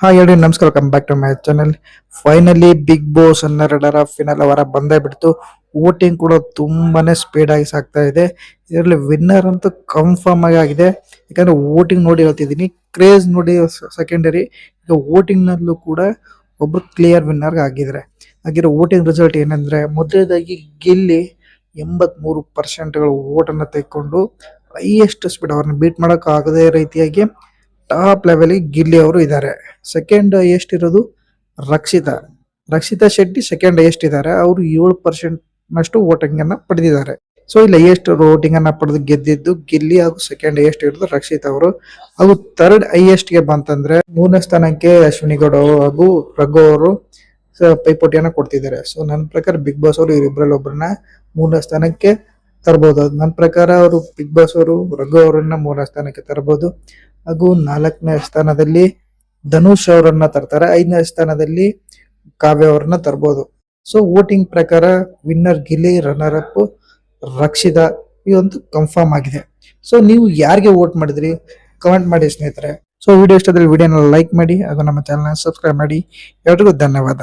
ಹಾ ಹೇಳಿ ನಮಸ್ಕಾರ come back to my channel finally Bigg Boss ಹನ್ನೆರಡರ ಫಿನಲ್ ಅವರ ಬಂದೇ ಬಿಡ್ತು. ವೋಟಿಂಗ್ ಕೂಡ ತುಂಬಾನೇ ಸ್ಪೀಡ್ ಆಗಿ ಸಾಗ್ತಾ ಇದೆ. ಇದರಲ್ಲಿ ವಿನ್ನರ್ ಅಂತೂ ಕನ್ಫರ್ಮ್ ಆಗಿ ಆಗಿದೆ. ಯಾಕಂದ್ರೆ ವೋಟಿಂಗ್ ನೋಡಿ ಹೇಳ್ತಿದ್ದೀನಿ. ಕ್ರೇಜ್ ನೋಡಿ ಸೆಕೆಂಡರಿ ಈಗ ವೋಟಿಂಗ್ನಲ್ಲೂ ಕೂಡ ಒಬ್ರು ಕ್ಲಿಯರ್ ವಿನ್ನರ್ ಆಗಿದ್ದಾರೆ ಹಾಗಿರೋ ವೋಟಿಂಗ್ ರಿಸಲ್ಟ್ ಏನಂದ್ರೆ, ಮೊದಲನೇದಾಗಿ ಗಿಲ್ಲಿ ಎಂಬತ್ಮೂರು ಪರ್ಸೆಂಟ್ಗಳು ವೋಟನ್ನು ತೆಗೆದುಕೊಂಡು ಹೈಯೆಸ್ಟ್ ಸ್ಪೀಡ್ ಅವ್ರನ್ನ ಬೀಟ್ ಮಾಡೋಕ್ಕಾಗದೇ ರೀತಿಯಾಗಿ ಟಾಪ್ ಲೆವೆಲ್ ಗಿಲ್ಲಿ ಅವರು ಇದ್ದಾರೆ. ಸೆಕೆಂಡ್ ಇರೋದು ರಕ್ಷಿತಾ. ರಕ್ಷಿತಾ ಶೆಟ್ಟಿ ಸೆಕೆಂಡ್ ಹೈಯೆಸ್ಟ್ ಇದ್ದಾರೆ. ಅವರು ಏಳು ಪರ್ಸೆಂಟ್ ನಷ್ಟು ವೋಟಿಂಗ್ ಅನ್ನ ಪಡೆದಿದ್ದಾರೆ. ಸೊ ಇಲ್ಲಿ ಹೈಯೆಸ್ಟ್ ವೋಟಿಂಗ್ ಅನ್ನ ಪಡೆದು ಗೆದ್ದಿದ್ದು ಗಿಲ್ಲಿ ಹಾಗೂ ಸೆಕೆಂಡ್ ಹೈಯೆಸ್ಟ್ ಇರೋದು ರಕ್ಷಿತ್ ಅವರು. ಹಾಗೂ ಥರ್ಡ್ ಹೈಯೆಸ್ಟ್ಗೆ ಬಂತಂದ್ರೆ ಮೂರನೇ ಸ್ಥಾನಕ್ಕೆ ಅಶ್ವಿನಿ ಗೌಡ ಹಾಗೂ ರಘು ಅವರು ಪೈಪೋಟಿಯನ್ನು ಪೈಪೋಟಿಯನ್ನ ಕೊಡ್ತಿದ್ದಾರೆ. ಸೊ ನನ್ನ ಪ್ರಕಾರ ಬಿಗ್ ಬಾಸ್ ಅವರು ಇವರಿಬ್ಬರಲ್ಲಿ ಒಬ್ಬರನ್ನ ಮೂರನೇ ಸ್ಥಾನಕ್ಕೆ ತರಬಹುದು ನನ್ನ ಪ್ರಕಾರ ಅವರು ಬಿಗ್ ಬಾಸ್ ಅವರು, ರಘು ಅವರನ್ನ ಮೂರನೇ ಸ್ಥಾನಕ್ಕೆ ತರಬಹುದು ಹಾಗೂ ನಾಲ್ಕನೇ ಸ್ಥಾನದಲ್ಲಿ ಧನುಷ್ ಅವರನ್ನ ತರ್ತಾರೆ. ಐದನೇ ಸ್ಥಾನದಲ್ಲಿ ಕಾವ್ಯ ಅವರನ್ನ ತರ್ಬೋದು. ಸೊ ವೋಟಿಂಗ್ ಪ್ರಕಾರ winner Gilli runner up Rakshita ಇದೊಂದು ಕನ್ಫರ್ಮ್ ಆಗಿದೆ. ಸೊ ನೀವು ಯಾರಿಗೆ ವೋಟ್ ಮಾಡಿದ್ರಿ? ಕಮೆಂಟ್ ಮಾಡಿ ಸ್ನೇಹಿತರೆ. ಸೊ ವಿಡಿಯೋ ಇಷ್ಟದಲ್ಲಿ ವಿಡಿಯೋನ ಲೈಕ್ ಮಾಡಿ ಹಾಗೂ ನಮ್ಮ ಚಾನಲ್ನ ಸಬ್ಸ್ಕ್ರೈಬ್ ಮಾಡಿ. ಎಲ್ರಿಗೂ ಧನ್ಯವಾದ.